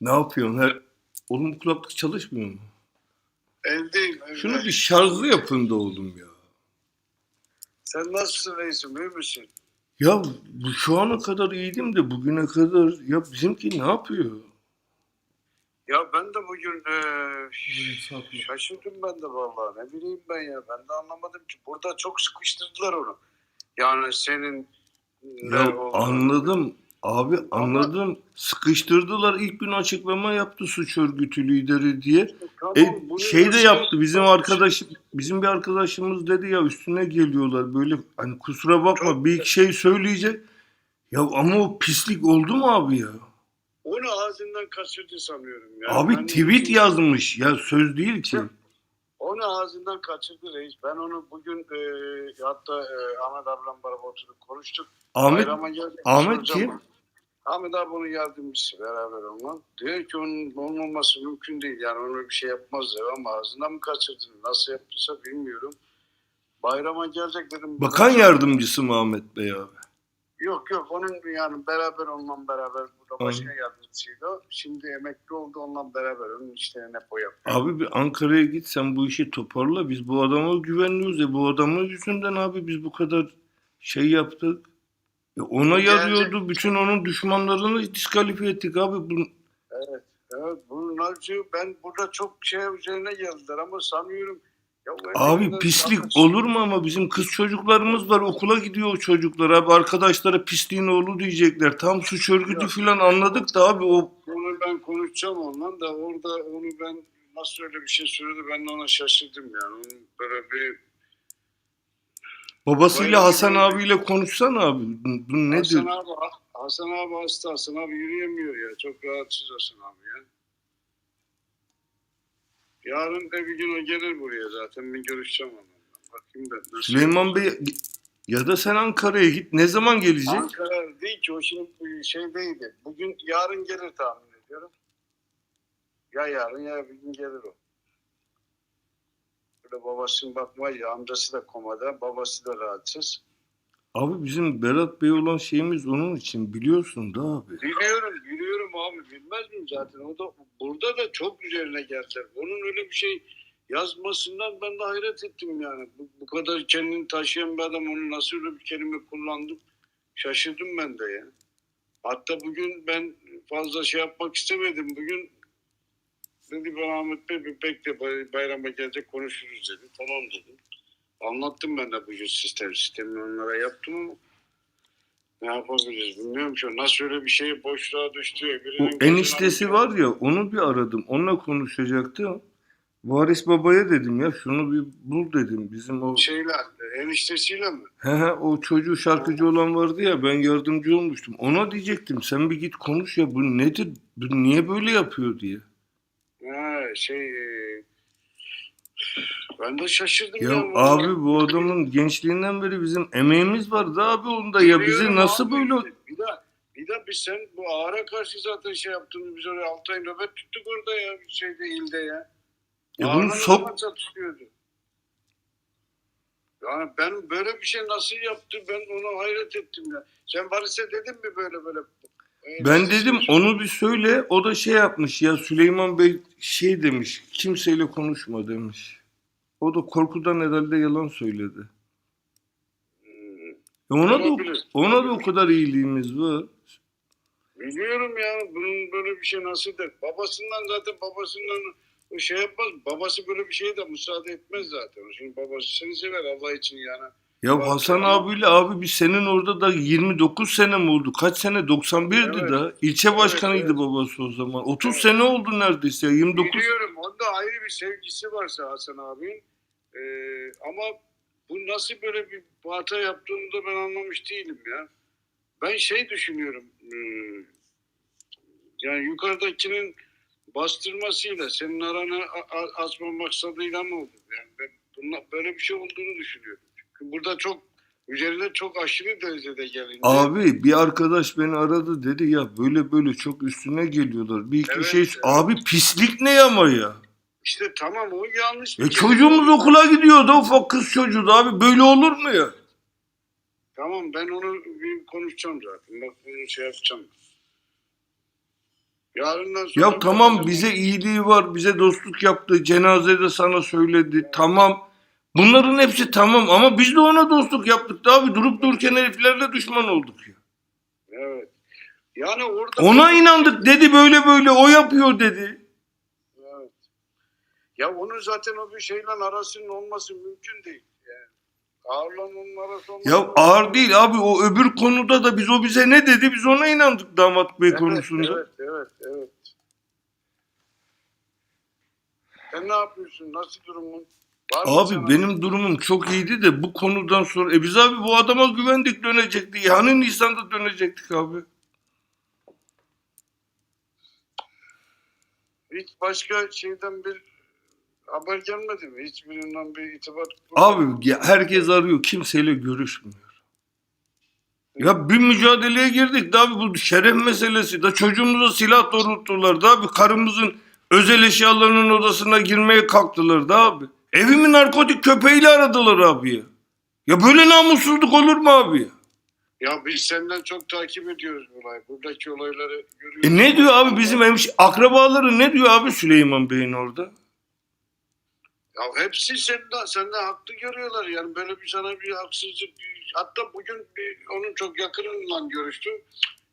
Ne yapıyorsun? Her... Oğlum bu kulaklık çalışmıyor mu? Evdeyim. evde. Şunu bir şarjlı yapın da oğlum ya. Sen nasılsın reisim? İyi misin? Ya bu şu ana kadar iyiydim de bugüne kadar ya bizimki ne yapıyor? Ya ben de bugün eee, şaşırdım ben de vallahi. Ne bileyim ben ya. Ben de anlamadım ki. Burada çok sıkıştırdılar onu. Yani senin ne Ya anladım. Abi anladım. Sıkıştırdılar. İlk gün açıklama yaptı suç örgütü lideri diye. Tamam, E, şey de yaptı. Bizim arkadaş bizim bir arkadaşımız dedi ya üstüne geliyorlar böyle hani kusura bakma Çok- bir iki şey söyleyecek. Ya ama o pislik oldu mu abi ya? Onu ağzından kaçırdı sanıyorum. Ya. Abi Ben- tweet yazmış ya söz değil ki. Onu ağzından kaçırdı reis. Ben onu bugün eee, hatta eee, Ahmet ablam beraber oturduk konuştuk. Ahmet Ahmet kim? ona. Ahmet abi onun yardımcısı beraber onunla. Diyor ki onun olmaması mümkün değil. Yani onu bir şey yapmaz diyor ama ağzından mı kaçırdın? Nasıl yaptıysa bilmiyorum. Bayrama gelecek dedim. bakan yardımcısı mı Ahmet Bey abi? Yok yok onun yani beraber onunla beraber burada başka yardımcısıydı. o. Şimdi emekli oldu onunla beraber onun işlerini hep o yapıyor. Abi bir Ankara'ya git sen bu işi toparla. Biz bu adama güvenliyoruz ya. Bu adamın yüzünden abi biz bu kadar şey yaptık. E ona Gelecek- yarıyordu. Bütün onun düşmanlarını diskalifiye ettik abi. Bu, Evet. Evet bunlarcı ben burada çok şey üzerine geldiler ama sanıyorum ya abi pislik yanlış. olur mu ama bizim kız çocuklarımız var. Okula gidiyor o çocuklar abi. Arkadaşlara pisliğin oğlu diyecekler. Tam suç örgütü Yok. falan anladık da abi o Onu ben konuşacağım ondan da orada onu ben nasıl öyle bir şey söyledi ben de ona şaşırdım yani. Onun böyle bir babasıyla Hasan abiyle konuşsana abi. Bu, nedir? Hasan abi, Hasan abi hasta Hasan abi yürüyemiyor ya. Çok rahatsız Hasan abi ya. Yarın da bir gün o gelir buraya zaten. Bir görüşeceğim onunla. Bakayım ben. nasıl- Süleyman Bey ya da sen Ankara'ya git. Ne zaman gelecek? Ankara değil ki o şimdi şeydeydi. Bugün yarın gelir tahmin ediyorum. Ya yarın ya bir gün gelir o. Böyle babasının bakmayı amcası da komada, babası da rahatsız. Abi bizim Berat Bey olan şeyimiz onun için biliyorsun da abi. Biliyorum, biliyorum abi. Bilmez miyim zaten? O da burada da çok üzerine geldiler. Onun öyle bir şey yazmasından ben de hayret ettim yani. Bu, bu kadar kendini taşıyan bir adam onu nasıl öyle bir kelime kullandı? Şaşırdım ben de ya. Hatta bugün ben fazla şey yapmak istemedim. Bugün dedi ben Ahmet Bey bir bekle bay- bayrama gelecek konuşuruz dedi. Tamam dedim. Anlattım ben de bugün sistem sistemini onlara yaptım ama ne yapabiliriz bilmiyorum ki. Nasıl öyle bir şey boşluğa düştü. Bu eniştesi var ya onu bir aradım. Onunla konuşacaktım. Varis babaya dedim ya şunu bir bul dedim. Bizim o Şeyler, eniştesiyle mi? he he o çocuğu şarkıcı olan vardı ya ben yardımcı olmuştum. Ona diyecektim sen bir git konuş ya bu nedir? Bu niye böyle yapıyor diye. Ha, şey... e, Ben de şaşırdım. Ya ya. abi bu adamın gençliğinden beri bizim emeğimiz vardı abi onda ya bizi Biliyorum nasıl abi. böyle Bir daha, bir daha biz sen bu ağara karşı zaten şey yaptığını biz oraya 6 ay nöbet tuttuk orada ya. Şeyde ilde ya. Ya Ağrı'nın bunu sok. Yani ben böyle bir şey nasıl yaptı ben ona hayret ettim ya. Sen Barış'a dedin mi böyle böyle? Ben dedim onu bir söyle. O da şey yapmış ya Süleyman Bey şey demiş. Kimseyle konuşma demiş. O da korkudan herhalde yalan söyledi. E ona da ona da o kadar iyiliğimiz var. Biliyorum ya bunun böyle bir şey nasıl der. Babasından zaten babasından o şey yapmaz. Babası böyle bir şeye de müsaade etmez zaten. Şimdi babası seni sever Allah için yani. Ya Hasan abiyle abi biz senin orada da 29 sene mi oldu? Kaç sene? 91'di Evet. da. İlçe başkanıydı evet. babası o zaman. 30 Evet. sene oldu neredeyse ya. 29. Biliyorum onda ayrı bir sevgisi varsa Hasan abinin. Ee, ama bu nasıl böyle bir hata yaptığını da ben anlamış değilim ya. Ben şey düşünüyorum. hmm, yani yukarıdakinin bastırmasıyla senin arana a- a- açma maksadıyla mı oldu? Yani ben bunla, böyle bir şey olduğunu düşünüyorum. Burada çok üzerine çok aşırı derecede gelince. Abi bir arkadaş beni aradı dedi ya böyle böyle çok üstüne geliyorlar. Bir iki Evet, şey evet. abi pislik ne ama ya? İşte tamam o yanlış. E kelime. çocuğumuz okula gidiyordu ufak kız çocuğu da abi böyle olur mu ya? Tamam ben onu bir konuşacağım zaten. Bak bunu şey yapacağım. Yarından sonra Ya tamam bize iyiliği var, bize dostluk yaptı, cenazede sana söyledi, tamam. Bunların hepsi tamam ama biz de ona dostluk yaptık da abi durup dururken heriflerle düşman olduk ya. Evet. Yani orada Ona inandık dedi böyle böyle o yapıyor dedi. Evet. Ya onun zaten o bir şeyle arasının olması mümkün değil. Yani ağırla onun arası olması Ya ağır değil abi o öbür konuda da biz o bize ne dedi biz ona inandık damat bey Evet, konusunda. Evet, evet, evet. Sen ne yapıyorsun? Nasıl durumun? Var mı Abi sana- benim durumum çok iyiydi de bu konudan sonra e biz abi bu adama güvendik dönecekti. Yani Nisan'da dönecektik abi. Hiç başka şeyden bir haber gelmedi mi? Hiçbirinden bir itibat Abi ya herkes arıyor kimseyle görüşmüyor. Ya bir mücadeleye girdik de abi bu şeref meselesi de çocuğumuza silah doğrulttular da abi karımızın özel eşyalarının odasına girmeye kalktılar da abi. Evimi narkotik köpeğiyle aradılar abi ya. Ya böyle namussuzluk olur mu abi ya? Ya biz senden çok takip ediyoruz bu olay. Buradaki olayları görüyoruz. E ne diyor abi bizim hemş akrabaları ne diyor abi Süleyman Bey'in orada? Ya hepsi senden, senden haklı görüyorlar. Yani böyle bir sana bir haksızlık. Hatta bugün bir, onun çok yakınından görüştüm.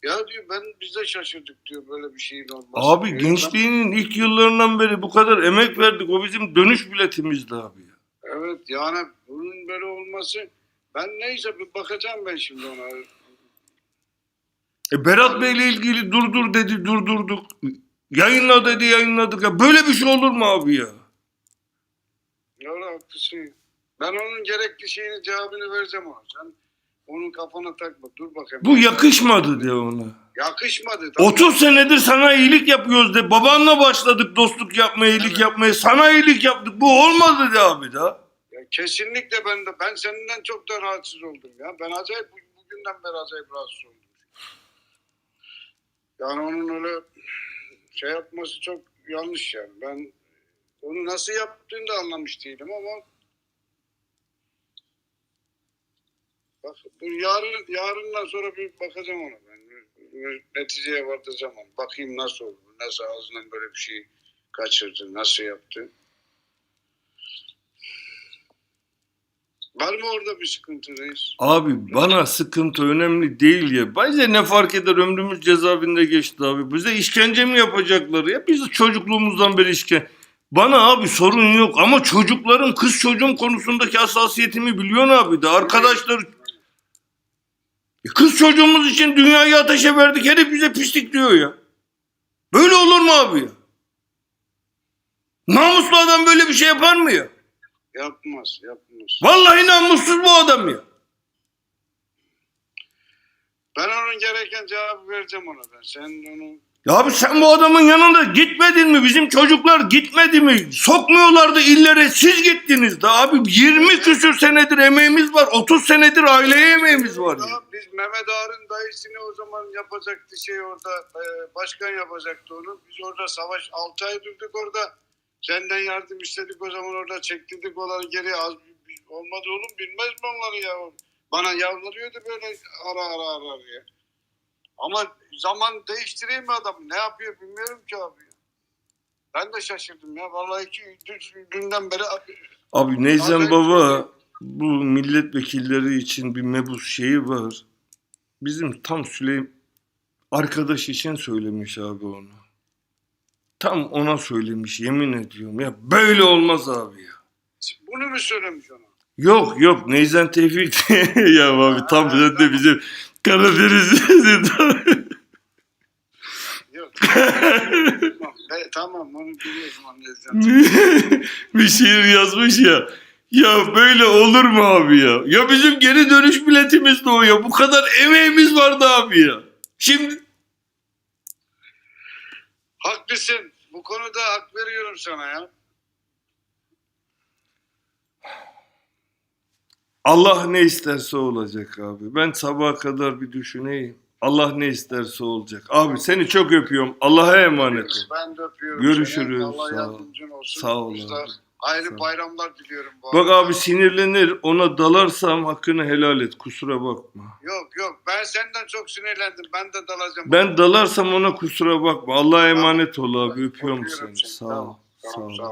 Ya diyor ben biz de şaşırdık diyor böyle bir şeyin olması. Abi diyor. gençliğinin ilk yıllarından beri bu kadar emek verdik. O bizim dönüş biletimizdi abi ya. Evet yani bunun böyle olması ben neyse bir bakacağım ben şimdi ona. E Berat Bey'le ilgili durdur dedi durdurduk. Yayınla dedi yayınladık. Ya böyle bir şey olur mu abi ya? Ya haklısın. Ben onun gerekli şeyini cevabını vereceğim ona. Sen onun kafana takma. Dur bakayım. Bu yakışmadı de ona. Yakışmadı. tamam. 30 senedir sana iyilik yapıyoruz de. Babanla başladık dostluk yapmaya, iyilik Evet. yapmaya. Sana iyilik yaptık. Bu olmadı de abi da. Ya kesinlikle ben de ben senden çok da rahatsız oldum ya. Ben acayip bu- bugünden beri acayip rahatsız oldum. Yani onun öyle şey yapması çok yanlış yani. Ben onu nasıl yaptığını da anlamış değilim ama bak bu yarın yarından sonra bir bakacağım ona ben. Neticeye varacağım onu. Bakayım nasıl oldu. Nasıl ağzından böyle bir şey kaçırdı. Nasıl yaptı. Var mı orada bir sıkıntı reis? Abi bana sıkıntı önemli değil ya. Bence ne fark eder ömrümüz cezaevinde geçti abi. Bize işkence mi yapacaklar ya? Biz çocukluğumuzdan beri işkence. Bana abi sorun yok ama çocukların kız çocuğum konusundaki hassasiyetimi biliyorsun abi de. Arkadaşlar kız çocuğumuz için dünyayı ateşe verdik. Herif bize pislik diyor ya. Böyle olur mu abi ya? Namuslu adam böyle bir şey yapar mı ya? Yapmaz, yapmaz. Vallahi namussuz bu adam ya. Ben onun gereken cevabı vereceğim ona ben. Sen onu Ya abi sen bu adamın yanında gitmedin mi? Bizim çocuklar gitmedi mi? Sokmuyorlardı illere siz gittiniz de abi 20 küsür senedir emeğimiz var. 30 senedir aileye emeğimiz var ya. Biz Mehmet Ağar'ın dayısını o zaman yapacaktı şey orada e, başkan yapacaktı onu. Biz orada savaş 6 ay durduk orada. Senden yardım istedik o zaman orada çektirdik onları geri az olmadı oğlum bilmez mi onları ya? Bana yalvarıyordu böyle ara ara ara diye. Ama zaman değiştireyim mi adam? Ne yapıyor bilmiyorum ki abi. Ben de şaşırdım ya. Vallahi ki dün- dünden beri Abi Neyzen Abi- Baba bu milletvekilleri için bir mebus şeyi var. Bizim tam Süleym arkadaş için söylemiş abi onu. Tam ona söylemiş yemin ediyorum ya böyle olmaz abi ya. bunu mu söylemiş ona? Yok yok Neyzen Tevfik ya abi tam sen de bizim Karadeniz'in Yok. tamam, e, tamam onu biliyorsun anlayacağım. bir şiir yazmış ya. Ya böyle olur mu abi ya? Ya bizim geri dönüş biletimiz de o ya. Bu kadar emeğimiz vardı abi ya. Şimdi Haklısın. Bu konuda hak veriyorum sana ya. Allah ne isterse olacak abi. Ben sabaha kadar bir düşüneyim. Allah ne isterse olacak. Abi seni çok öpüyorum. Allah'a emanet ol. Ben de öpüyorum Görüşürüz. seni. Allah Sağ ol. yardımcın olsun. Sağ ol abi. Ayrı Sağ ol. bayramlar diliyorum bu Bak arada. abi sinirlenir ona dalarsam hakkını helal et kusura bakma. Yok yok ben senden çok sinirlendim. Ben de dalacağım. Ben dalarsam ona kusura bakma. Allah'a emanet ol abi öpüyorum Öpüyorum seni. Sağ ol. Tamam, Sağ ol. sağ ol.